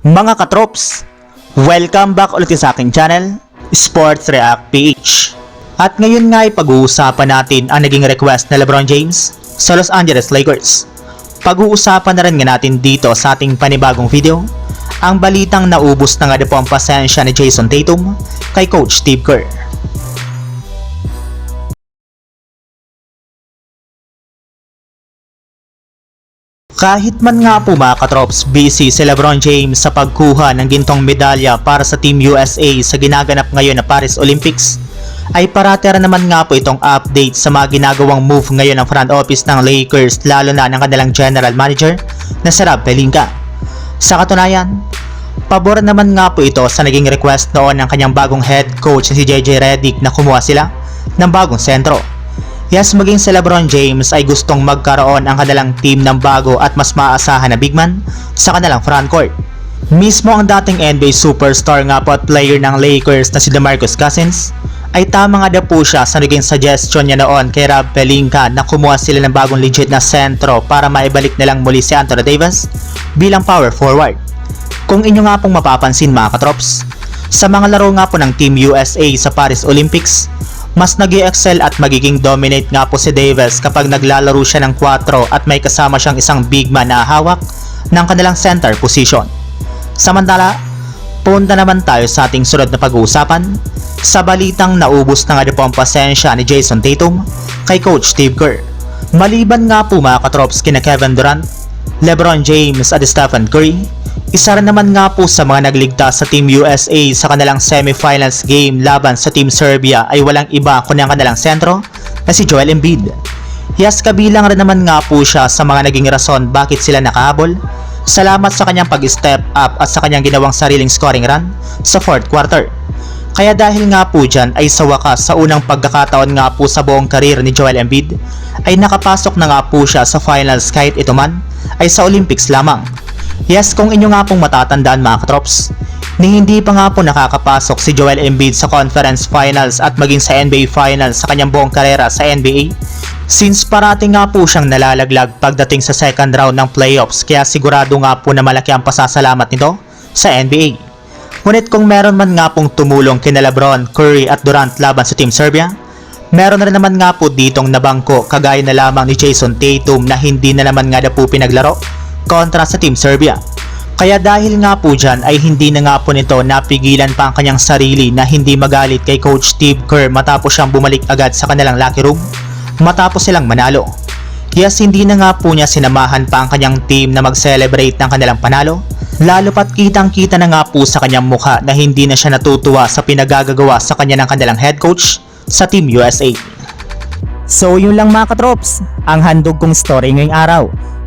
Mga katrops, welcome back ulit sa aking channel, Sports React PH. At ngayon nga ay pag-uusapan natin ang naging request na LeBron James sa Los Angeles Lakers. Pag-uusapan na rin nga natin dito sa ating panibagong video, ang balitang naubos na nga po ang pasensya ni Jason Tatum kay Coach Steve Kerr. Kahit man nga po mga katrops, busy si Lebron James sa pagkuha ng gintong medalya para sa Team USA sa ginaganap ngayon na Paris Olympics, ay paratera naman nga po itong update sa mga ginagawang move ngayon ng front office ng Lakers lalo na ng kanilang general manager na si Rob Pelinka. Sa katunayan, pabor naman nga po ito sa naging request noon ng kanyang bagong head coach na si JJ Redick na kumuha sila ng bagong sentro. Yes, maging si Lebron James ay gustong magkaroon ang kanilang team ng bago at mas maaasahan na big man sa kanilang frontcourt. Mismo ang dating NBA superstar nga po at player ng Lakers na si DeMarcus Cousins ay tama nga daw po siya sa naging suggestion niya noon kay Rob Pelinka na kumuha sila ng bagong legit na sentro para maibalik nilang muli si Anthony Davis bilang power forward. Kung inyo nga pong mapapansin mga katrops, sa mga laro nga po ng Team USA sa Paris Olympics, mas nag excel at magiging dominate nga po si Davis kapag naglalaro siya ng 4 at may kasama siyang isang big man na hawak ng kanilang center position. Samantala, punta naman tayo sa ating sunod na pag-uusapan sa balitang naubos na nga po ang pasensya ni Jason Tatum kay Coach Steve Kerr. Maliban nga po mga katrops kina Kevin Durant, LeBron James at Stephen Curry, isa rin naman nga po sa mga nagligtas sa Team USA sa kanilang semifinals game laban sa Team Serbia ay walang iba kundi ang kanilang sentro na si Joel Embiid. Yes, kabilang rin naman nga po siya sa mga naging rason bakit sila nakahabol. Salamat sa kanyang pag-step up at sa kanyang ginawang sariling scoring run sa fourth quarter. Kaya dahil nga po dyan ay sa wakas sa unang pagkakataon nga po sa buong karir ni Joel Embiid ay nakapasok na nga po siya sa finals kahit ito man ay sa Olympics lamang. Yes, kung inyo nga pong matatandaan mga katrops, ni hindi pa nga po nakakapasok si Joel Embiid sa conference finals at maging sa NBA finals sa kanyang buong karera sa NBA, since parati nga po siyang nalalaglag pagdating sa second round ng playoffs kaya sigurado nga po na malaki ang pasasalamat nito sa NBA. Ngunit kung meron man nga pong tumulong kina Lebron, Curry at Durant laban sa Team Serbia, meron na rin naman nga po ditong nabangko kagaya na lamang ni Jason Tatum na hindi na naman nga na po pinaglaro kontra sa Team Serbia. Kaya dahil nga po dyan ay hindi na nga po nito napigilan pa ang kanyang sarili na hindi magalit kay Coach Steve Kerr matapos siyang bumalik agad sa kanilang locker room matapos silang manalo. Yes, hindi na nga po niya sinamahan pa ang kanyang team na mag-celebrate ng kanilang panalo lalo pat kitang kita na nga po sa kanyang mukha na hindi na siya natutuwa sa pinagagagawa sa kanya ng kanilang head coach sa Team USA. So yun lang mga katrops, ang handog kong story ngayong araw.